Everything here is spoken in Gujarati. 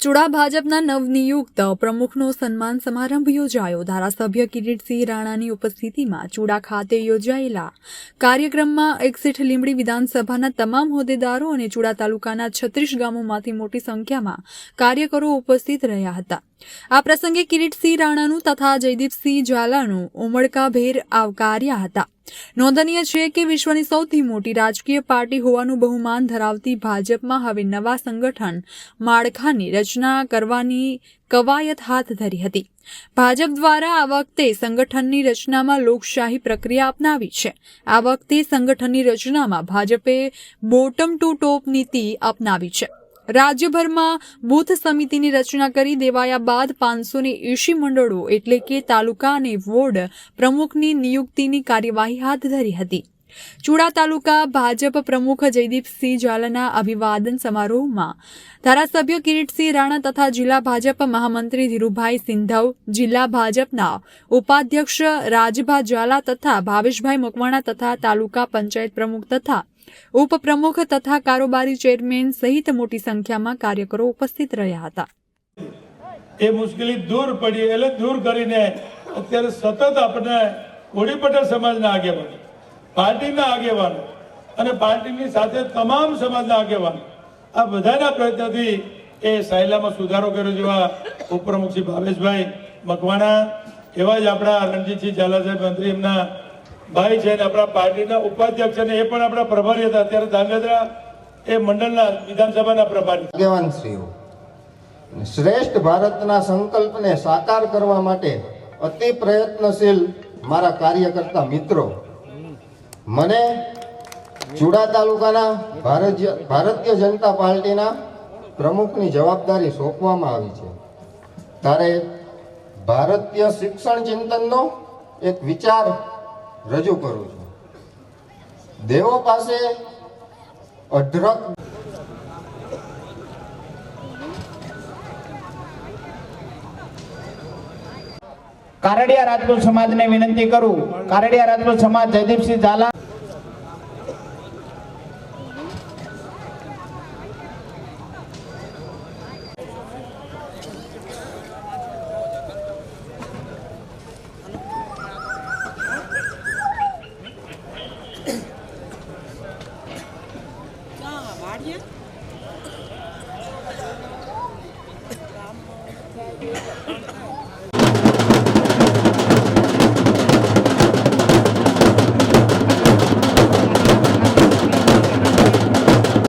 ચુડા ભાજપના નવનિયુક્ત પ્રમુખનો સન્માન સમારંભ યોજાયો. ધારાસભ્ય કિરીટસિંહ રાણાની ઉપસ્થિતિમાં ચુડા ખાતે યોજાયેલા કાર્યક્રમમાં એકસીઠ લીંબડી વિધાનસભાના તમામ હોદ્દેદારો અને ચુડા તાલુકાના છત્રીસ ગામોમાંથી મોટી સંખ્યામાં કાર્યકરો ઉપસ્થિત રહ્યા હતા. આ પ્રસંગે કિરીટસિંહ રાણાનું તથા જયદીપસિંહ ઝાલાનું ઉમળકાભેર આવકાર્યા હતા. નોંધનીય છે કે વિશ્વની સૌથી મોટી રાજકીય પાર્ટી હોવાનું બહુમાન ધરાવતી ભાજપમાં હવે નવા સંગઠન માળખાની રચના કરવાની કવાયત હાથ ધરી હતી. ભાજપ દ્વારા આ વખતે સંગઠનની રચનામાં લોકશાહી પ્રક્રિયા અપનાવી છે. આ વખતે સંગઠનની રચનામાં ભાજપે બોટમ ટુ ટોપ નીતિ અપનાવી છે. રાજ્યભરમાં બૂથ સમિતિની રચના કરી દેવાયા બાદ પાંચસો ને એંશી મંડળો એટલે કે તાલુકા અને વોર્ડ પ્રમુખની નિયુક્તિની કાર્યવાહી હાથ ધરી હતી. ચુડા તાલુકા ભાજપ પ્રમુખ જયદીપસિંહ ઝાલાના અભિવાદન સમારોહમાં ધારાસભ્ય કિરીટસિંહ રાણા તથા જિલ્લા ભાજપ મહામંત્રી ધીરુભાઈ સિંધવ, જિલ્લા ભાજપના ઉપાધ્યક્ષ રાજભા ઝાલા તથા ભાવેશભાઈ મકવાણા તથા તાલુકા પંચાયત પ્રમુખ તથા ઉપપ્રમુખ તથા કારોબારી ચેરમેન સહિત મોટી સંખ્યામાં કાર્યકરો ઉપસ્થિત રહ્યા હતા. એ મુશ્કેલી દૂર પડી, એટલે દૂર કરીને અત્યારે સતત આપણે કોડીપટેલ સમાજના આગેવાનો, પાર્ટીના આગેવાનો અને પાર્ટીની સાથે તમામ સમાજના આગેવાનો આ બધાના પ્રયત્નથી એ સાયલામાં સુધારો કર્યો જેવા ઉપપ્રમુખ શ્રી ભાવેશભાઈ મકવાણા એવા જ આપણા રણજીતસિંહ ઝાલા સાહેબ, મંત્રી એમના ભાઈ છે આપણા પાર્ટીના ઉપાધ્યક્ષ અને એ પણ આપણા પ્રભારી હતા અત્યારે ધાંગધ્રા એ મંડળના વિધાનસભાના પ્રભારી. આગેવાનશ્રીઓ શ્રેષ્ઠ ભારતના સંકલ્પને સાકાર કરવા માટે અતિ પ્રયત્નશીલ મારા કાર્યકર્તા મિત્રો, મને ચુડા તાલુકાના ભારતીય જનતા પાર્ટીના પ્રમુખની જવાબદારી સોંપવામાં આવી છે. ત્યારે ભારતીય શિક્ષણ ચિંતનનો એક વિચાર રજૂ કરું છું. દેવો પાસે અઢળક કારડિયા રાજપૂત સમાજને વિનંતી કરું. કારડિયા રાજપૂત સમાજ જયદીપસિંહ ઝાલા nhé